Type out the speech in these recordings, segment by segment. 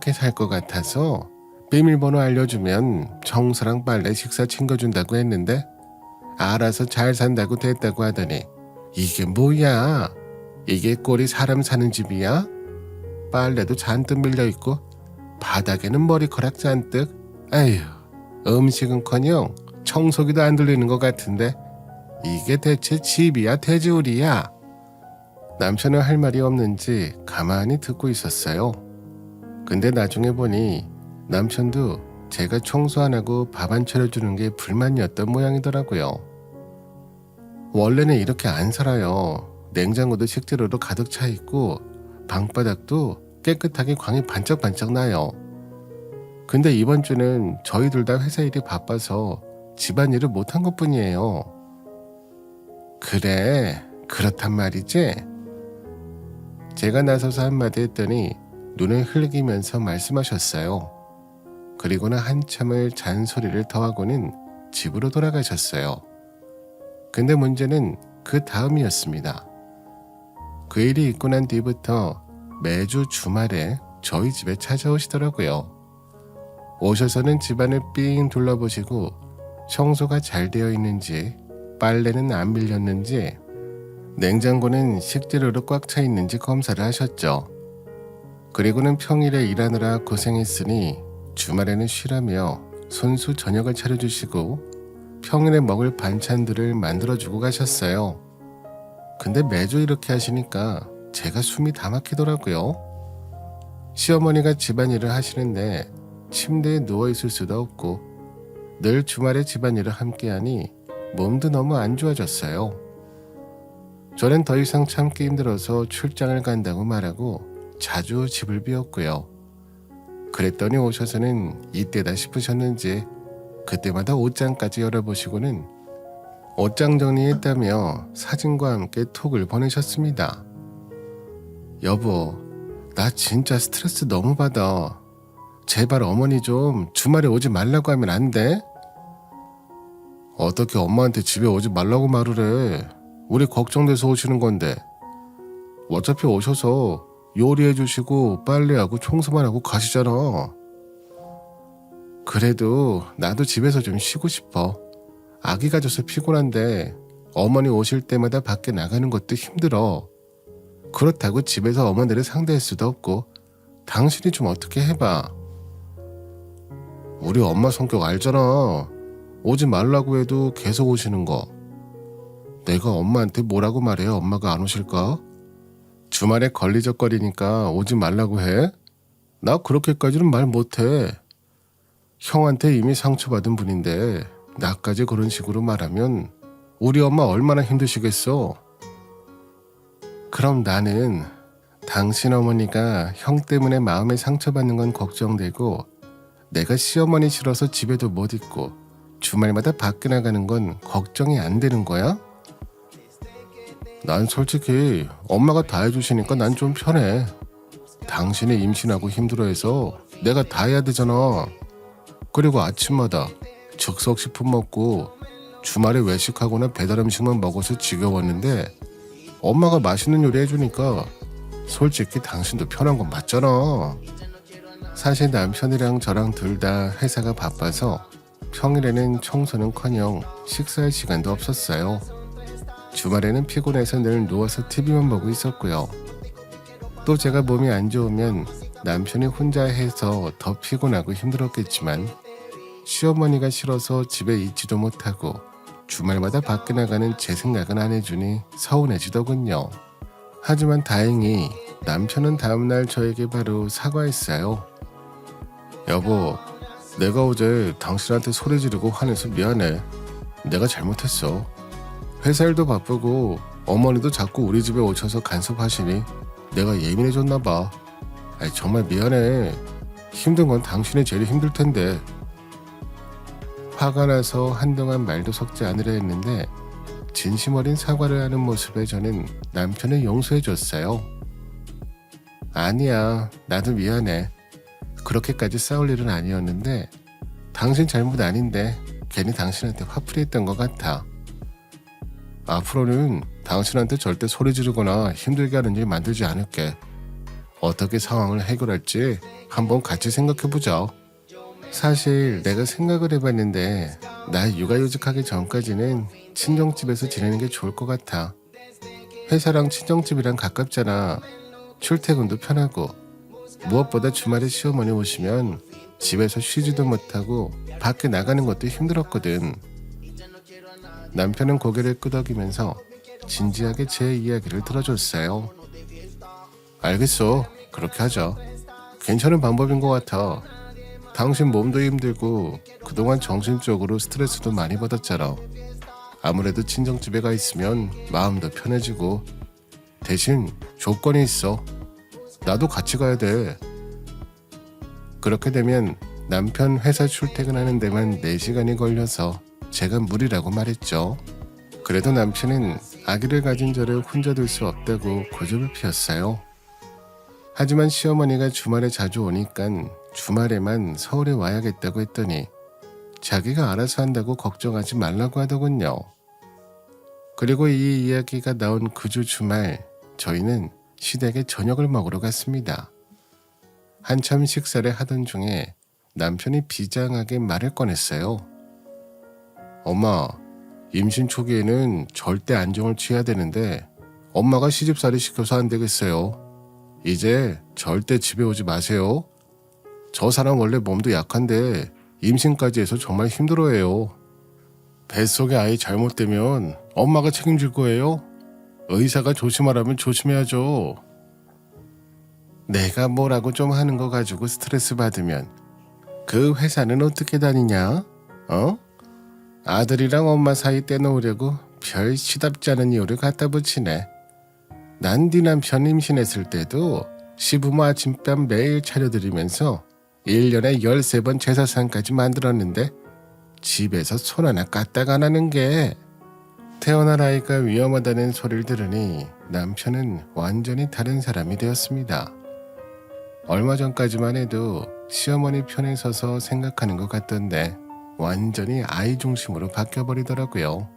그렇게 살 것 같아서 비밀번호 알려주면 청소랑 빨래 식사 챙겨준다고 했는데 알아서 잘 산다고 됐다고 하더니 이게 뭐야? 이게 꼴이 사람 사는 집이야? 빨래도 잔뜩 밀려있고 바닥에는 머리카락 잔뜩 에휴 음식은커녕 청소기도 안 돌리는 것 같은데 이게 대체 집이야 돼지우리야? 남편은 할 말이 없는지 가만히 듣고 있었어요. 근데 나중에 보니 남편도 제가 청소 안 하고 밥 안 차려주는 게 불만이었던 모양이더라고요. 원래는 이렇게 안 살아요. 냉장고도 식재료로 가득 차 있고 방바닥도 깨끗하게 광이 반짝반짝 나요. 근데 이번 주는 저희 둘 다 회사 일이 바빠서 집안일을 못한 것 뿐이에요. 그래, 그렇단 말이지? 제가 나서서 한마디 했더니 눈을 흘리면서 말씀하셨어요. 그리고는 한참을 잔소리를 더하고는 집으로 돌아가셨어요. 근데 문제는 그 다음이었습니다. 그 일이 있고 난 뒤부터 매주 주말에 저희 집에 찾아오시더라고요. 오셔서는 집안을 삥 둘러보시고 청소가 잘 되어 있는지 빨래는 안 밀렸는지 냉장고는 식재료로 꽉 차 있는지 검사를 하셨죠. 그리고는 평일에 일하느라 고생했으니 주말에는 쉬라며 손수 저녁을 차려주시고 평일에 먹을 반찬들을 만들어주고 가셨어요. 근데 매주 이렇게 하시니까 제가 숨이 다 막히더라고요. 시어머니가 집안일을 하시는데 침대에 누워있을 수도 없고 늘 주말에 집안일을 함께하니 몸도 너무 안 좋아졌어요. 저는 더 이상 참기 힘들어서 출장을 간다고 말하고 자주 집을 비웠고요. 그랬더니 오셔서는 이때다 싶으셨는지 그때마다 옷장까지 열어보시고는 옷장 정리했다며 사진과 함께 톡을 보내셨습니다. 여보, 나 진짜 스트레스 너무 받아. 제발 어머니 좀 주말에 오지 말라고 하면 안 돼? 어떻게 엄마한테 집에 오지 말라고 말을 해. 우리 걱정돼서 오시는 건데. 어차피 오셔서 요리해 주시고 빨래하고 청소만 하고 가시잖아. 그래도 나도 집에서 좀 쉬고 싶어. 아기 가 져서 피곤한데 어머니 오실 때마다 밖에 나가는 것도 힘들어. 그렇다고 집에서 어머니를 상대할 수도 없고 당신이 좀 어떻게 해봐. 우리 엄마 성격 알잖아. 오지 말라고 해도 계속 오시는 거. 내가 엄마한테 뭐라고 말해야 엄마가 안 오실까? 주말에 걸리적거리니까 오지 말라고 해? 나 그렇게까지는 말 못해. 형한테 이미 상처받은 분인데 나까지 그런 식으로 말하면 우리 엄마 얼마나 힘드시겠어? 그럼 나는 당신 어머니가 형 때문에 마음에 상처받는 건 걱정되고 내가 시어머니 싫어서 집에도 못 있고 주말마다 밖에 나가는 건 걱정이 안 되는 거야? 난 솔직히 엄마가 다 해주시니까 난 좀 편해. 당신이 임신하고 힘들어해서 내가 다 해야 되잖아. 그리고 아침마다 즉석식품 먹고 주말에 외식하거나 배달 음식만 먹어서 지겨웠는데 엄마가 맛있는 요리 해주니까 솔직히 당신도 편한 건 맞잖아. 사실 남편이랑 저랑 둘 다 회사가 바빠서 평일에는 청소는커녕 식사할 시간도 없었어요. 주말에는 피곤해서 늘 누워서 TV만 보고 있었고요. 또 제가 몸이 안 좋으면 남편이 혼자 해서 더 피곤하고 힘들었겠지만 시어머니가 싫어서 집에 있지도 못하고 주말마다 밖에 나가는 제 생각은 안 해주니 서운해지더군요. 하지만 다행히 남편은 다음날 저에게 바로 사과했어요. 여보, 내가 어제 당신한테 소리 지르고 화내서 미안해. 내가 잘못했어. 회사 일도 바쁘고 어머니도 자꾸 우리 집에 오셔서 간섭하시니 내가 예민해졌나 봐. 아이, 정말 미안해. 힘든 건 당신이 제일 힘들 텐데. 화가 나서 한동안 말도 섞지 않으려 했는데 진심 어린 사과를 하는 모습에 저는 남편을 용서해 줬어요. 아니야, 나도 미안해. 그렇게까지 싸울 일은 아니었는데 당신 잘못 아닌데 괜히 당신한테 화풀이했던 것 같아. 앞으로는 당신한테 절대 소리 지르거나 힘들게 하는 일 만들지 않을게. 어떻게 상황을 해결할지 한번 같이 생각해보자. 사실 내가 생각을 해봤는데 나 육아휴직하기 전까지는 친정집에서 지내는 게 좋을 것 같아. 회사랑 친정집이랑 가깝잖아. 출퇴근도 편하고 무엇보다 주말에 시어머니 오시면 집에서 쉬지도 못하고 밖에 나가는 것도 힘들었거든. 남편은 고개를 끄덕이면서 진지하게 제 이야기를 들어줬어요. 알겠어. 그렇게 하자. 괜찮은 방법인 것 같아. 당신 몸도 힘들고 그동안 정신적으로 스트레스도 많이 받았잖아. 아무래도 친정집에 가 있으면 마음도 편해지고 대신 조건이 있어. 나도 같이 가야 돼. 그렇게 되면 남편 회사 출퇴근하는 데만 4시간이 걸려서 제가 무리라고 말했죠. 그래도 남편은 아기를 가진 저를 혼자 둘 수 없다고 고집을 피웠어요. 하지만 시어머니가 주말에 자주 오니깐 주말에만 서울에 와야겠다고 했더니 자기가 알아서 한다고 걱정하지 말라고 하더군요. 그리고 이 이야기가 나온 그 주 주말 저희는 시댁에 저녁을 먹으러 갔습니다. 한참 식사를 하던 중에 남편이 비장하게 말을 꺼냈어요. 엄마, 임신 초기에는 절대 안정을 취해야 되는데 엄마가 시집살이 시켜서 안 되겠어요. 이제 절대 집에 오지 마세요. 저 사람 원래 몸도 약한데 임신까지 해서 정말 힘들어해요. 뱃속에 아이 잘못되면 엄마가 책임질 거예요. 의사가 조심하라면 조심해야죠. 내가 뭐라고 좀 하는 거 가지고 스트레스 받으면 그 회사는 어떻게 다니냐? 어? 아들이랑 엄마 사이 떼놓으려고 별 시답지 않은 이유를 갖다 붙이네. 난 네 남편 임신했을 때도 시부모 아침밥 매일 차려드리면서 1년에 13번 제사상까지 만들었는데 집에서 손 하나 까딱 안 하는 게 태어날 아이가 위험하다는 소리를 들으니 남편은 완전히 다른 사람이 되었습니다. 얼마 전까지만 해도 시어머니 편에 서서 생각하는 것 같던데 완전히 아이 중심으로 바뀌어버리더라고요.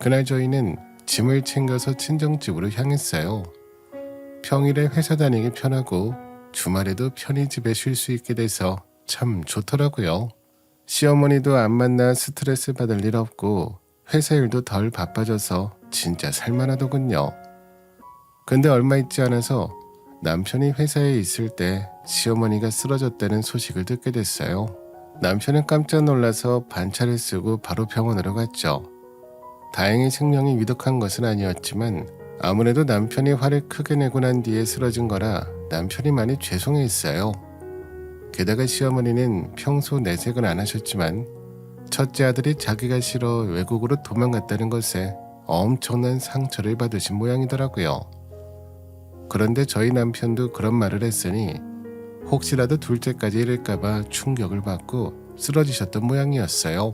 그날 저희는 짐을 챙겨서 친정집으로 향했어요. 평일에 회사 다니기 편하고 주말에도 편히 집에 쉴 수 있게 돼서 참 좋더라고요. 시어머니도 안 만나 스트레스 받을 일 없고 회사 일도 덜 바빠져서 진짜 살만하더군요. 근데 얼마 있지 않아서 남편이 회사에 있을 때 시어머니가 쓰러졌다는 소식을 듣게 됐어요. 남편은 깜짝 놀라서 반차를 쓰고 바로 병원으로 갔죠. 다행히 생명이 위독한 것은 아니었지만 아무래도 남편이 화를 크게 내고 난 뒤에 쓰러진 거라 남편이 많이 죄송해했어요. 게다가 시어머니는 평소 내색은 안 하셨지만 첫째 아들이 자기가 싫어 외국으로 도망갔다는 것에 엄청난 상처를 받으신 모양이더라고요. 그런데 저희 남편도 그런 말을 했으니 혹시라도 둘째까지 이럴까봐 충격을 받고 쓰러지셨던 모양이었어요.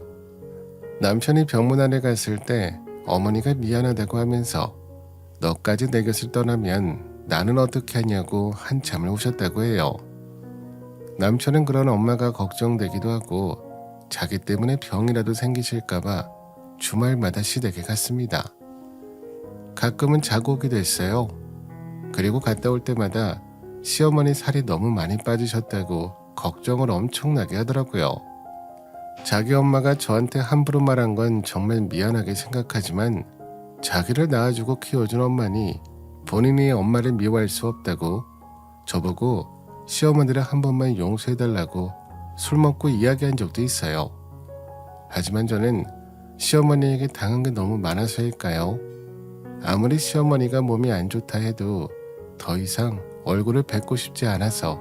남편이 병문 안에 갔을 때 어머니가 미안하다고 하면서 너까지 내 곁을 떠나면 나는 어떻게 하냐고 한참을 우셨다고 해요. 남편은 그런 엄마가 걱정되기도 하고 자기 때문에 병이라도 생기실까봐 주말마다 시댁에 갔습니다. 가끔은 자고 오기도 했어요. 그리고 갔다 올 때마다 시어머니 살이 너무 많이 빠지셨다고 걱정을 엄청나게 하더라고요. 자기 엄마가 저한테 함부로 말한 건 정말 미안하게 생각하지만 자기를 낳아주고 키워준 엄마니 본인이 엄마를 미워할 수 없다고 저보고 시어머니를 한 번만 용서해달라고 술 먹고 이야기한 적도 있어요. 하지만 저는 시어머니에게 당한 게 너무 많아서일까요? 아무리 시어머니가 몸이 안 좋다 해도 더 이상 얼굴을 뵙고 싶지 않아서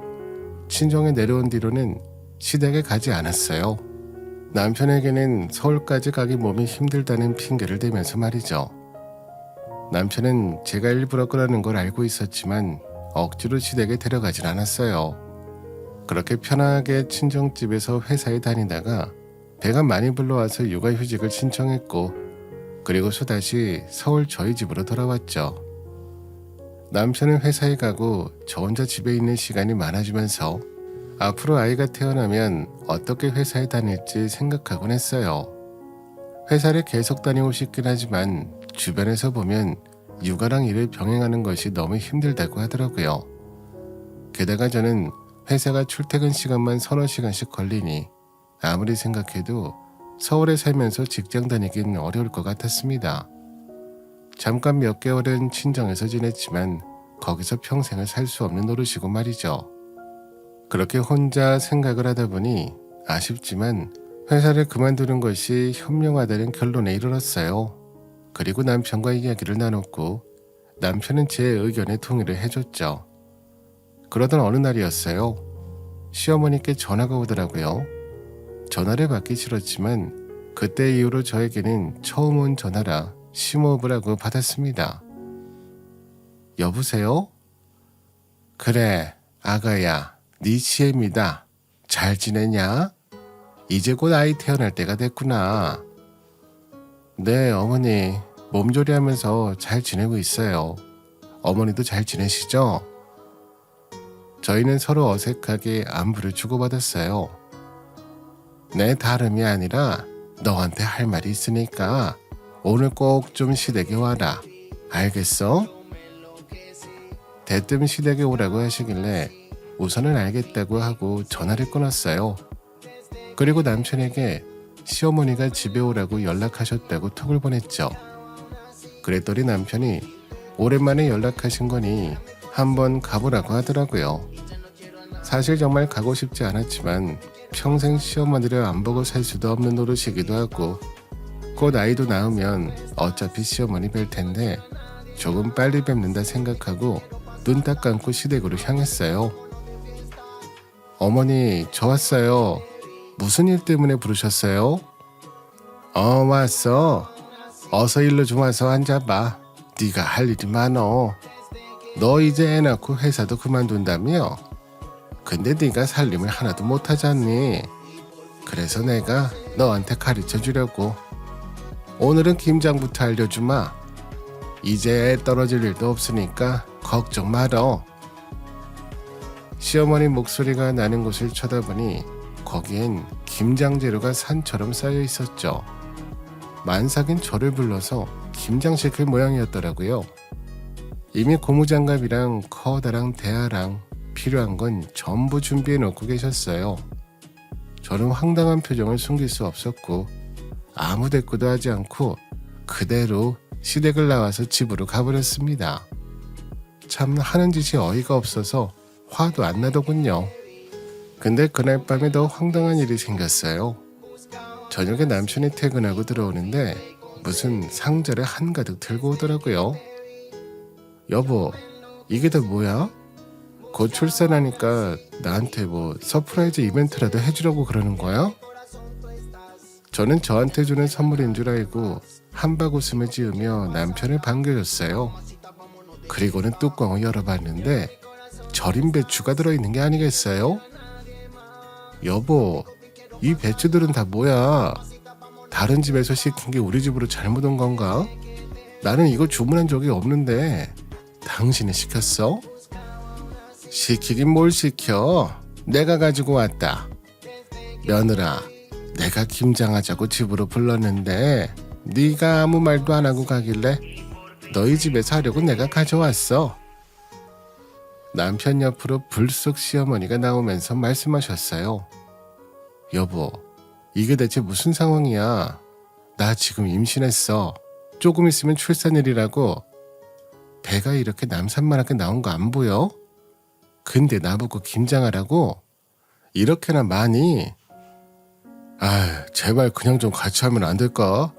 친정에 내려온 뒤로는 시댁에 가지 않았어요. 남편에게는 서울까지 가기 몸이 힘들다는 핑계를 대면서 말이죠. 남편은 제가 일부러 그러는 걸 알고 있었지만 억지로 시댁에 데려가진 않았어요. 그렇게 편하게 친정집에서 회사에 다니다가 배가 많이 불러와서 육아휴직을 신청했고 그리고 또다시 서울 저희 집으로 돌아왔죠. 남편은 회사에 가고 저 혼자 집에 있는 시간이 많아지면서 앞으로 아이가 태어나면 어떻게 회사에 다닐지 생각하곤 했어요. 회사를 계속 다니고 싶긴 하지만 주변에서 보면 육아랑 일을 병행하는 것이 너무 힘들다고 하더라고요. 게다가 저는 회사가 출퇴근 시간만 서너 시간씩 걸리니 아무리 생각해도 서울에 살면서 직장 다니긴 어려울 것 같았습니다. 잠깐 몇 개월은 친정에서 지냈지만 거기서 평생을 살 수 없는 노릇이고 말이죠. 그렇게 혼자 생각을 하다 보니 아쉽지만 회사를 그만두는 것이 현명하다는 결론에 이르렀어요. 그리고 남편과 이야기를 나눴고 남편은 제 의견에 동의를 해줬죠. 그러던 어느 날이었어요. 시어머니께 전화가 오더라고요. 전화를 받기 싫었지만 그때 이후로 저에게는 처음 온 전화라 심호흡을 하고 받았습니다. 여보세요? 그래, 아가야, 네 지혜입니다. 잘 지내냐? 이제 곧 아이 태어날 때가 됐구나. 네, 어머니. 몸조리하면서 잘 지내고 있어요. 어머니도 잘 지내시죠? 저희는 서로 어색하게 안부를 주고받았어요. 내 다름이 아니라 너한테 할 말이 있으니까 오늘 꼭 좀 시댁에 와라. 알겠어? 대뜸 시댁에 오라고 하시길래 우선은 알겠다고 하고 전화를 끊었어요. 그리고 남편에게 시어머니가 집에 오라고 연락하셨다고 톡을 보냈죠. 그랬더니 남편이 오랜만에 연락하신 거니 한번 가보라고 하더라고요. 사실 정말 가고 싶지 않았지만 평생 시어머니를 안 보고 살 수도 없는 노릇이기도 하고 곧 아이도 낳으면 어차피 시어머니 뵐 텐데 조금 빨리 뵙는다 생각하고 눈 딱 감고 시댁으로 향했어요. 어머니, 저 왔어요. 무슨 일 때문에 부르셨어요? 어, 왔어. 어서 일로 좀 와서 앉아봐. 네가 할 일이 많어. 너 이제 애 낳고 회사도 그만둔다며? 근데 네가 살림을 하나도 못하잖니. 그래서 내가 너한테 가르쳐 주려고. 오늘은 김장부터 알려주마. 이제 애 떨어질 일도 없으니까 걱정 말어. 시어머니 목소리가 나는 곳을 쳐다보니 거기엔 김장 재료가 산처럼 쌓여 있었죠. 만삭인 저를 불러서 김장 시킬 모양이었더라고요. 이미 고무장갑이랑 커다란 대야랑 필요한 건 전부 준비해 놓고 계셨어요. 저는 황당한 표정을 숨길 수 없었고 아무 대꾸도 하지 않고 그대로 시댁을 나와서 집으로 가버렸습니다. 참 하는 짓이 어이가 없어서 화도 안 나더군요. 근데 그날 밤에 더 황당한 일이 생겼어요. 저녁에 남편이 퇴근하고 들어오는데 무슨 상자를 한가득 들고 오더라고요. 여보, 이게 다 뭐야? 곧 출산하니까 나한테 뭐 서프라이즈 이벤트라도 해주려고 그러는 거야? 저는 저한테 주는 선물인 줄 알고 한박 웃음을 지으며 남편을 반겨줬어요. 그리고는 뚜껑을 열어봤는데 절임 배추가 들어있는 게 아니겠어요? 여보, 이 배추들은 다 뭐야? 다른 집에서 시킨 게 우리 집으로 잘못 온 건가? 나는 이거 주문한 적이 없는데 당신이 시켰어? 시키긴 뭘 시켜? 내가 가지고 왔다. 며느라, 내가 김장하자고 집으로 불렀는데 네가 아무 말도 안 하고 가길래 너희 집에서 하려고 내가 가져왔어. 남편 옆으로 불쑥 시어머니가 나오면서 말씀하셨어요. 여보, 이게 대체 무슨 상황이야? 나 지금 임신했어. 조금 있으면 출산일이라고. 배가 이렇게 남산만하게 나온 거 안 보여? 근데 나보고 김장하라고? 이렇게나 많이? 아, 제발 그냥 좀 같이 하면 안 될까?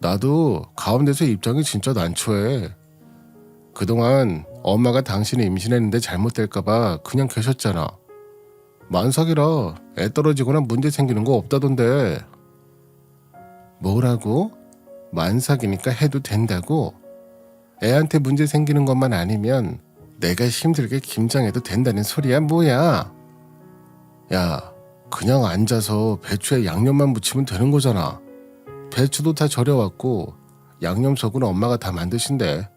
나도 가운데서 입장이 진짜 난처해. 그동안 엄마가 당신이 임신했는데 잘못될까봐 그냥 계셨잖아. 만삭이라 애 떨어지거나 문제 생기는 거 없다던데. 뭐라고? 만삭이니까 해도 된다고? 애한테 문제 생기는 것만 아니면 내가 힘들게 김장해도 된다는 소리야 뭐야? 야, 그냥 앉아서 배추에 양념만 묻히면 되는 거잖아. 배추도 다 절여왔고 양념석은 엄마가 다 만드신대.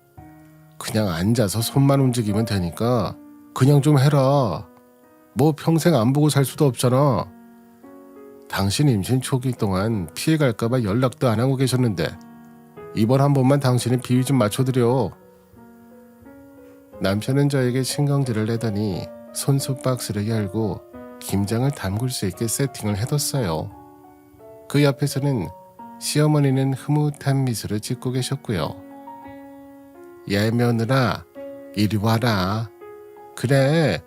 그냥 앉아서 손만 움직이면 되니까 그냥 좀 해라. 뭐 평생 안 보고 살 수도 없잖아. 당신 임신 초기 동안 피해갈까봐 연락도 안 하고 계셨는데 이번 한 번만 당신이 비위 좀 맞춰드려. 남편은 저에게 신경질을 내더니 손수 박스를 열고 김장을 담글 수 있게 세팅을 해뒀어요. 그 옆에서는 시어머니는 흐뭇한 미소를 짓고 계셨고요. 야 며느라 이리 와라. 그래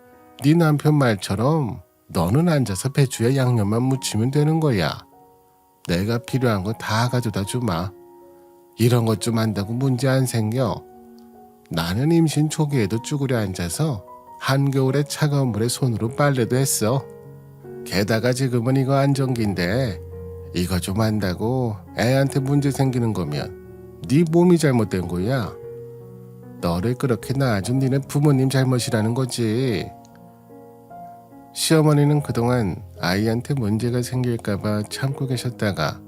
네 남편 말처럼 너는 앉아서 배추에 양념만 묻히면 되는 거야. 내가 필요한 거 다 가져다 주마. 이런 것 좀 한다고 문제 안 생겨. 나는 임신 초기에도 쭈그려 앉아서 한겨울에 차가운 물에 손으로 빨래도 했어. 게다가 지금은 이거 안정기인데 이거 좀 한다고 애한테 문제 생기는 거면 네 몸이 잘못된 거야. 너를 그렇게 낳아준 니네 부모님 잘못이라는 거지. 시어머니는 그동안 아이한테 문제가 생길까봐 참고 계셨다가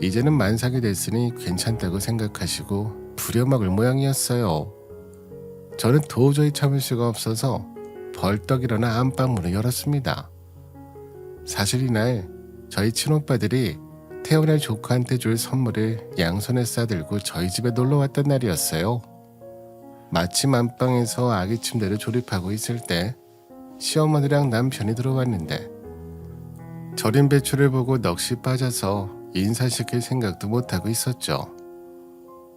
이제는 만삭이 됐으니 괜찮다고 생각하시고 부려먹을 모양이었어요. 저는 도저히 참을 수가 없어서 벌떡 일어나 안방문을 열었습니다. 사실 이날 저희 친오빠들이 태어날 조카한테 줄 선물을 양손에 싸들고 저희 집에 놀러 왔던 날이었어요. 마침 안방에서 아기 침대를 조립하고 있을 때 시어머니랑 남편이 들어왔는데 절인 배추를 보고 넋이 빠져서 인사시킬 생각도 못하고 있었죠.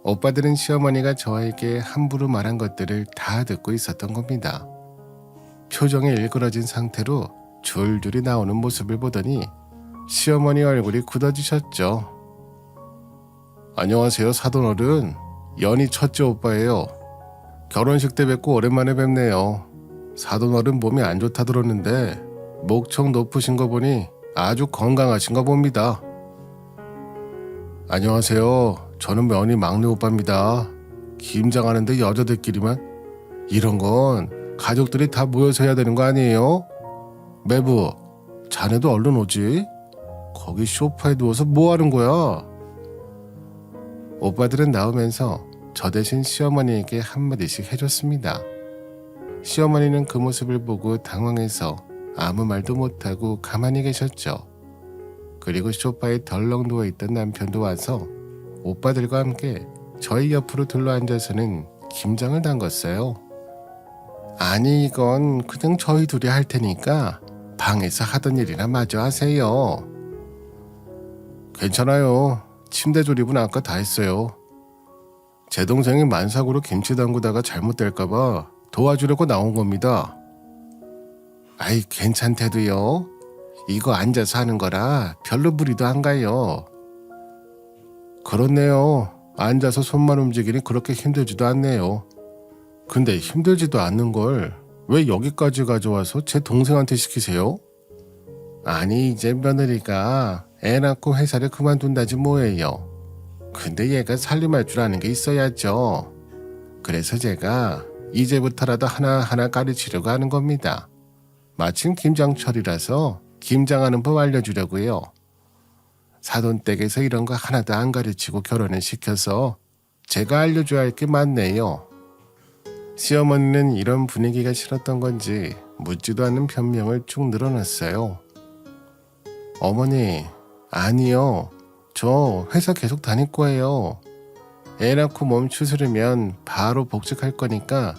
오빠들은 시어머니가 저에게 함부로 말한 것들을 다 듣고 있었던 겁니다. 표정이 일그러진 상태로 줄줄이 나오는 모습을 보더니 시어머니 얼굴이 굳어지셨죠. 안녕하세요 사돈 어른 연희 첫째 오빠예요. 결혼식 때 뵙고 오랜만에 뵙네요. 사돈 어른 몸이 안 좋다 들었는데 목청 높으신 거 보니 아주 건강하신가 봅니다. 안녕하세요. 저는 며느리 막내 오빠입니다. 김장하는데 여자들끼리만 이런 건 가족들이 다 모여서 해야 되는 거 아니에요? 매부, 자네도 얼른 오지. 거기 소파에 누워서 뭐 하는 거야? 오빠들은 나오면서 저 대신 시어머니에게 한마디씩 해줬습니다. 시어머니는 그 모습을 보고 당황해서 아무 말도 못하고 가만히 계셨죠. 그리고 소파에 덜렁 누워 있던 남편도 와서 오빠들과 함께 저희 옆으로 둘러앉아서는 김장을 담궜어요. 아니 이건 그냥 저희 둘이 할 테니까 방에서 하던 일이나 마저 하세요. 괜찮아요. 침대 조립은 아까 다 했어요. 제 동생이 만삭으로 김치 담그다가 잘못될까봐 도와주려고 나온 겁니다. 아이 괜찮대도요. 이거 앉아서 하는 거라 별로 무리도 안 가요. 그렇네요. 앉아서 손만 움직이니 그렇게 힘들지도 않네요. 근데 힘들지도 않는 걸 왜 여기까지 가져와서 제 동생한테 시키세요? 아니 이제 며느리가 애 낳고 회사를 그만둔다지 뭐예요. 근데 얘가 살림할 줄 아는 게 있어야죠. 그래서 제가 이제부터라도 하나하나 가르치려고 하는 겁니다. 마침 김장철이라서 김장하는 법 알려주려고요. 사돈댁에서 이런 거 하나도 안 가르치고 결혼을 시켜서 제가 알려줘야 할 게 많네요. 시어머니는 이런 분위기가 싫었던 건지 묻지도 않는 변명을 쭉 늘어놨어요. 어머니, 아니요. 저 회사 계속 다닐 거예요. 애 낳고 몸 추스르면 바로 복직할 거니까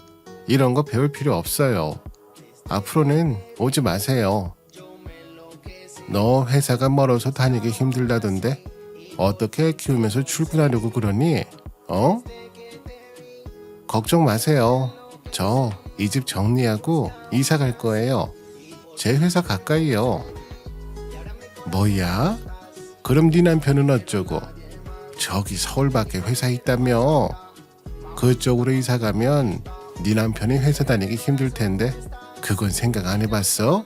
이런 거 배울 필요 없어요. 앞으로는 오지 마세요. 너 회사가 멀어서 다니기 힘들다던데 어떻게 애 키우면서 출근하려고 그러니? 어? 걱정 마세요. 저 이 집 정리하고 이사 갈 거예요. 제 회사 가까이요. 뭐야? 그럼 네 남편은 어쩌고? 저기 서울 밖에 회사 있다며? 그쪽으로 이사 가면 네 남편이 회사 다니기 힘들 텐데 그건 생각 안 해봤어?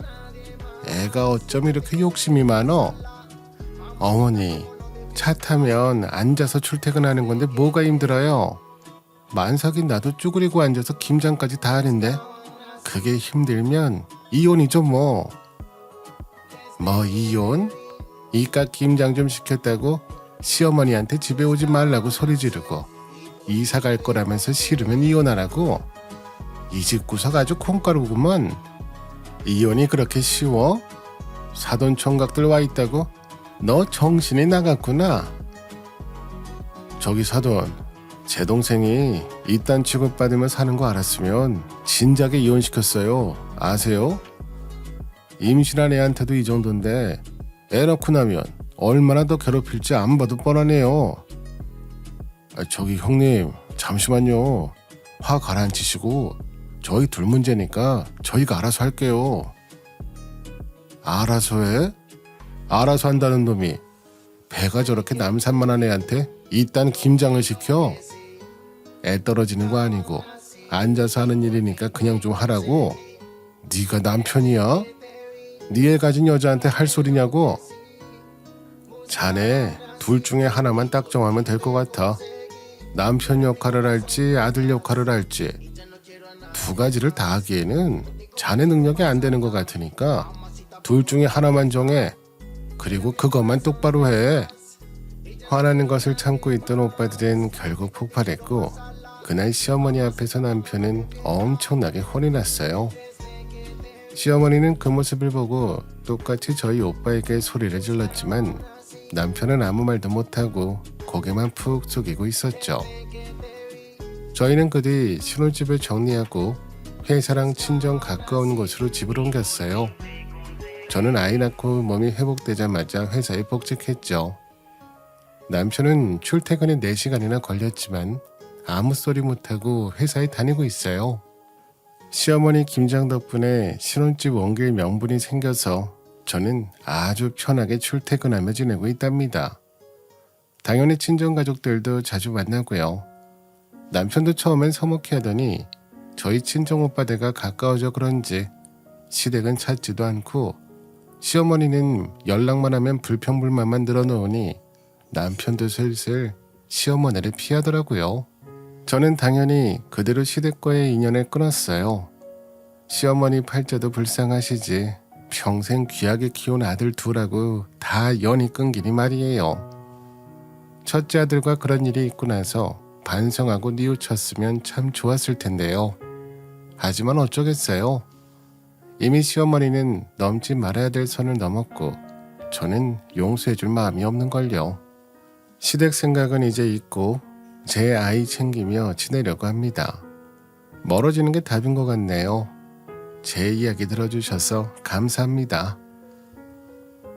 애가 어쩜 이렇게 욕심이 많어? 어머니, 차 타면 앉아서 출퇴근하는 건데 뭐가 힘들어요? 만삭인 나도 쭈그리고 앉아서 김장까지 다 하는데 그게 힘들면 이혼이죠 뭐. 뭐 이혼? 이깟 김장 좀 시켰다고 시어머니한테 집에 오지 말라고 소리 지르고 이사 갈 거라면서 싫으면 이혼하라고 이 집 구석 아주 콩가루구먼 이혼이 그렇게 쉬워? 사돈 총각들 와 있다고? 너 정신이 나갔구나 저기 사돈, 제 동생이 이딴 취급받으며 사는 거 알았으면 진작에 이혼시켰어요. 아세요? 임신한 애한테도 이 정도인데 애 낳고 나면 얼마나 더 괴롭힐지 안 봐도 뻔하네요. 아, 저기 형님 잠시만요. 화 가라앉히시고 저희 둘 문제니까 저희가 알아서 할게요. 알아서 해? 알아서 한다는 놈이 배가 저렇게 남산만한 애한테 이딴 김장을 시켜? 애 떨어지는 거 아니고 앉아서 하는 일이니까 그냥 좀 하라고? 네가 남편이야? 네애 가진 여자한테 할 소리냐고? 자네 둘 중에 하나만 딱 정하면 될 것 같아. 남편 역할을 할지 아들 역할을 할지 두 가지를 다 하기에는 자네 능력이 안 되는 것 같으니까 둘 중에 하나만 정해. 그리고 그것만 똑바로 해. 화나는 것을 참고 있던 오빠들은 결국 폭발했고 그날 시어머니 앞에서 남편은 엄청나게 혼이 났어요. 시어머니는 그 모습을 보고 똑같이 저희 오빠에게 소리를 질렀지만 남편은 아무 말도 못하고 고개만 푹 숙이고 있었죠. 저희는 그뒤 신혼집을 정리하고 회사랑 친정 가까운 곳으로 집을 옮겼어요. 저는 아이 낳고 몸이 회복되자마자 회사에 복직했죠. 남편은 출퇴근에 4시간이나 걸렸지만 아무 소리 못하고 회사에 다니고 있어요. 시어머니 김장 덕분에 신혼집 옮길 명분이 생겨서 저는 아주 편하게 출퇴근하며 지내고 있답니다. 당연히 친정 가족들도 자주 만나고요. 남편도 처음엔 서먹해하더니 저희 친정 오빠들과 가까워져 그런지 시댁은 찾지도 않고 시어머니는 연락만 하면 불평불만만 늘어놓으니 남편도 슬슬 시어머니를 피하더라고요. 저는 당연히 그대로 시댁과의 인연을 끊었어요. 시어머니 팔자도 불쌍하시지 평생 귀하게 키운 아들 둘하고 다 연이 끊기니 말이에요. 첫째 아들과 그런 일이 있고 나서 반성하고 뉘우쳤으면 참 좋았을 텐데요. 하지만 어쩌겠어요. 이미 시어머니는 넘지 말아야 될 선을 넘었고 저는 용서해줄 마음이 없는걸요. 시댁 생각은 이제 잊고 제 아이 챙기며 지내려고 합니다. 멀어지는 게 답인 것 같네요. 제 이야기 들어주셔서 감사합니다.